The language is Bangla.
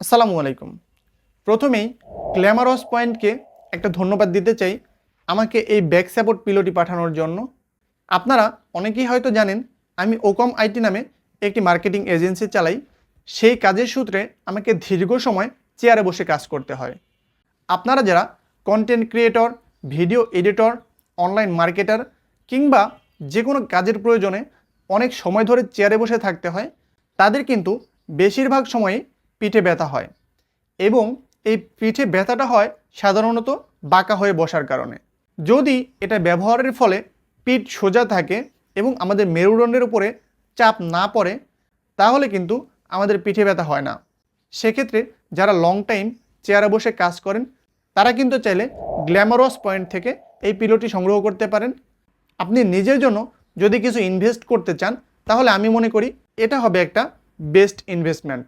আসসালামু আলাইকুম। প্রথমেই গ্ল্যামারস পয়েন্টকে একটা ধন্যবাদ দিতে চাই আমাকে এই ব্যাক সাপোর্ট পিলোটি পাঠানোর জন্য। আপনারা অনেকেই হয়তো জানেন, আমি ওকম আইটি নামে একটি মার্কেটিং এজেন্সি চালাই। সেই কাজের সূত্রে আমাকে দীর্ঘ সময় চেয়ারে বসে কাজ করতে হয়। আপনারা যারা content creator video editor online marketer কিংবা যে কোনো কাজের প্রয়োজনে অনেক সময় ধরে চেয়ারে বসে থাকতে হয়, তাদের কিন্তু বেশিরভাগ সময়ই পিঠে ব্যথা হয় এবং এই পিঠে ব্যথাটা হয় সাধারণত বাঁকা হয়ে বসার কারণে। যদি এটা ব্যবহারের ফলে পিঠ সোজা থাকে এবং আমাদের মেরুদণ্ডের উপরে চাপ না পড়ে, তাহলে কিন্তু আমাদের পিঠে ব্যথা হয় না। সেক্ষেত্রে যারা লং টাইম চেয়ারে বসে কাজ করেন, তারা কিন্তু চাইলে গ্ল্যামারস পয়েন্ট থেকে এই পিলোটি সংগ্রহ করতে পারেন। আপনি নিজের জন্য যদি কিছু ইনভেস্ট করতে চান, তাহলে আমি মনে করি এটা হবে একটা বেস্ট ইনভেস্টমেন্ট